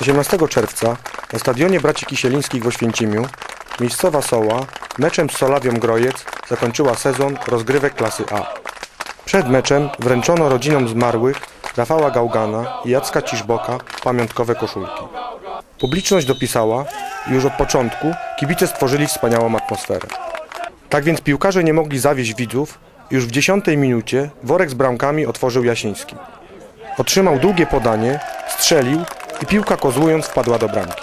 18 czerwca na stadionie braci Kisielińskich w Oświęcimiu miejscowa Soła meczem z Solawią Grojec zakończyła sezon rozgrywek klasy A. Przed meczem wręczono rodzinom zmarłych Rafała Gałgana i Jacka Ciszboka pamiątkowe koszulki. Publiczność dopisała i już od początku kibice stworzyli wspaniałą atmosferę. Tak więc piłkarze nie mogli zawieść widzów już w dziesiątej minucie worek z bramkami otworzył Jasiński. Otrzymał długie podanie, strzelił i piłka kozłując wpadła do bramki.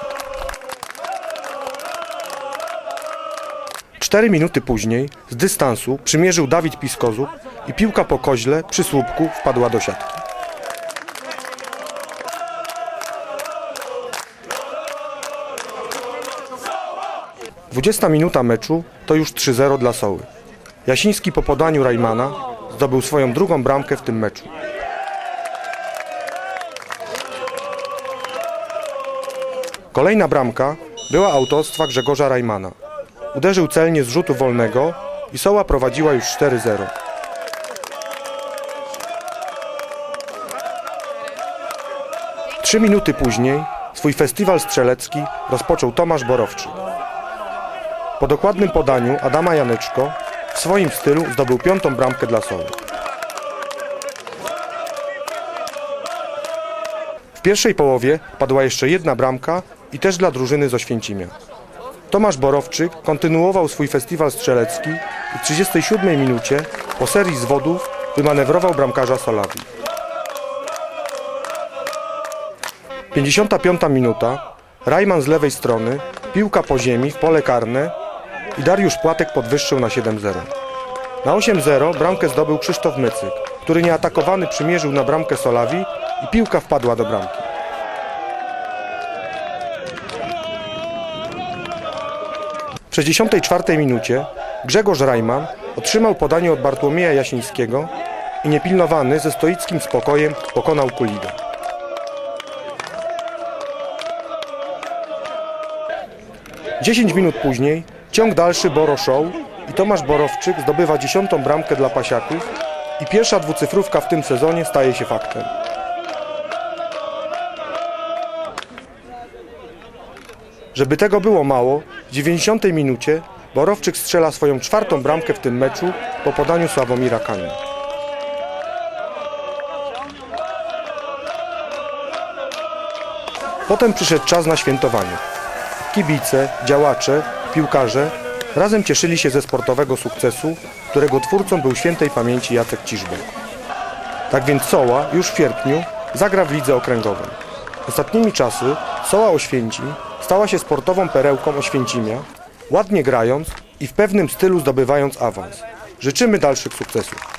Cztery minuty później z dystansu przymierzył Dawid Piskozub i piłka po koźle przy słupku wpadła do siatki. Dwudziesta minuta meczu to już 3-0 dla Soły. Jasiński po podaniu Rajmana zdobył swoją drugą bramkę w tym meczu. Kolejna bramka była autorstwa Grzegorza Rajmana. Uderzył celnie z rzutu wolnego i Soła prowadziła już 4-0. Trzy minuty później swój festiwal strzelecki rozpoczął Tomasz Borowczyk. Po dokładnym podaniu Adama Janeczko w swoim stylu zdobył piątą bramkę dla Soły. W pierwszej połowie padła jeszcze jedna bramka i też dla drużyny z Oświęcimia. Tomasz Borowczyk kontynuował swój festiwal strzelecki i w 37 minucie po serii zwodów wymanewrował bramkarza Solawi. 55 minuta. Rajman z lewej strony, piłka po ziemi w pole karne i Dariusz Płatek podwyższył na 7-0. Na 8-0 bramkę zdobył Krzysztof Mycyk, który nieatakowany przymierzył na bramkę Solawi i piłka wpadła do bramki. W 64 minucie Grzegorz Rajman otrzymał podanie od Bartłomieja Jasińskiego i niepilnowany ze stoickim spokojem pokonał Kuligę. Dziesięć minut później ciąg dalszy Boro Show i Tomasz Borowczyk zdobywa dziesiątą bramkę dla Pasiaków i pierwsza dwucyfrówka w tym sezonie staje się faktem. Żeby tego było mało, w 90 minucie Borowczyk strzela swoją czwartą bramkę w tym meczu po podaniu Sławomira Kania. Potem przyszedł czas na świętowanie. Kibice, działacze, piłkarze razem cieszyli się ze sportowego sukcesu, którego twórcą był świętej pamięci Jacek Ciżbek. Tak więc Soła już w sierpniu zagra w lidze okręgowej. Ostatnimi czasy Soła Oświęcim stała się sportową perełką Oświęcimia, ładnie grając i w pewnym stylu zdobywając awans. Życzymy dalszych sukcesów.